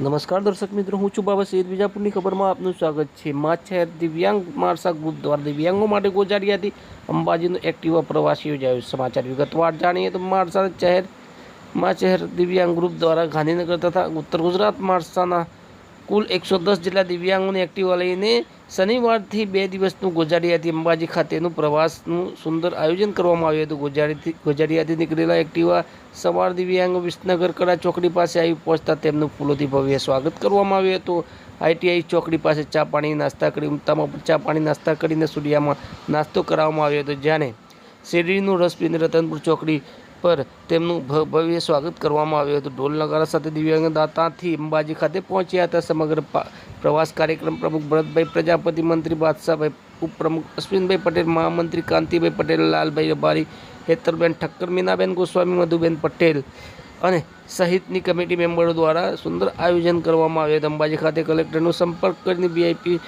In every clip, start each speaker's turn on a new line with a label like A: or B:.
A: નમસ્કાર દર્શક મિત્રો, હું છું બાબા સૈયદ વિજાપુરની ખબરમાં આપનું સ્વાગત છે. માછેર દિવ્યાંગ માણસા ગ્રુપ દ્વારા દિવ્યાંગો માટે ગોજારિયાથી અંબાજીનો એક્ટિવા પ્રવાસ યોજાયો. સમાચાર વિગતવાર જાણીએ તો માણસા શહેર માછેર દિવ્યાંગ ગ્રુપ દ્વારા ગાંધીનગર તથા ઉત્તર ગુજરાત માણસાના કુલ એકસો દસ જેટલા દિવ્યાંગોને એક્ટિવા લઈને શનિવારથી બે દિવસનું ગોજારિયાથી અંબાજી ખાતેનું પ્રવાસનું સુંદર આયોજન કરવામાં આવ્યું હતું. ગોજારીથી ગોજારિયાથી નીકળેલા એક્ટિવા સવાર દિવ્યાંગો વિસનગર કડા ચોકડી પાસે આવી પહોંચતા તેમનું ફૂલોથી ભવ્ય સ્વાગત કરવામાં આવ્યું હતું. આઈટીઆઈ ચોકડી પાસે ચા પાણી, નાસ્તા કરી ઉમતામાં ચા પાણી, નાસ્તા કરીને સૂર્યામાં નાસ્તો કરાવવામાં આવ્યો હતો. જ્યારે શેરડીનું રસ પીને રતનપુર ચોકડી પર તેમનું ભવ્ય સ્વાગત કરવામાં આવ્યું હતું. ઢોલ નગારા સાથે દિવ્યાંગ દાતાથી અંબાજી ખાતે પહોંચ્યા હતા. સમગ્ર પ્રવાસ કાર્યક્રમ પ્રમુખ ભરતભાઈ, પ્રજાપતિ મંત્રી બાદશાહભાઈ, ઉપપ્રમુખ અશ્વિનભાઈ પટેલ, મહામંત્રી કાંતિભાઈ પટેલ, લાલભાઈ અબારી, હેતરબેન ઠક્કર, મીનાબેન ગોસ્વામી, મધુબેન પટેલ અને સહિતની કમિટી મેમ્બરો દ્વારા સુંદર આયોજન કરવામાં આવ્યું હતું. અંબાજી ખાતે કલેક્ટરનો સંપર્ક કરીને વીઆઈપી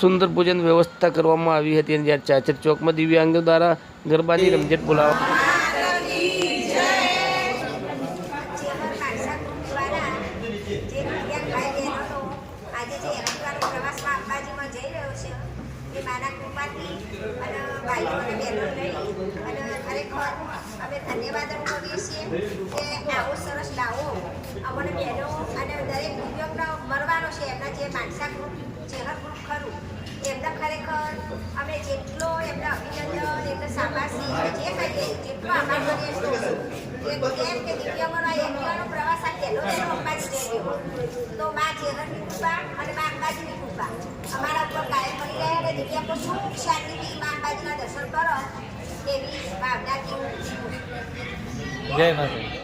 A: સુંદર ભોજન વ્યવસ્થા કરવામાં આવી હતી. અને જ્યારે ચાચર ચોકમાં દિવ્યાંગો દ્વારા ગરબાની રમઝટ બોલાવવા
B: દ્વારા જે ભાઈ બહેનોનો આજે જે એરંડવાનો પ્રવાસમાં અંબાજીમાં જઈ રહ્યો છે એ મારા કૃપાથી અને ભાઈઓ અને બહેનો લઈ અને ખરેખર અમે ધન્યવાદ અનુભવીએ છીએ કે આવો સરસ લાવો અમને બહેનો અને દરેક દિવ્યાંગનો મળવાનો છે એમના જે માણસા ગ્રુપ ચેહર ગ્રુપ ખરું એમને ખરેખર અમે જેટલો એમને અભિનંદન એમને શાબાશી જે કહીએ જેટલો આભાર કરીએ એટલો રહ્યો તો મા ચેહરની કૃપા અને મા અંબાજીની અમારા ઉપર કાયમ પડી રહે અને દિવ્યાંગો સુખ શાંતિથી મા અંબાજીના દર્શન કરો એવી ભાવનાથી
C: જય માતા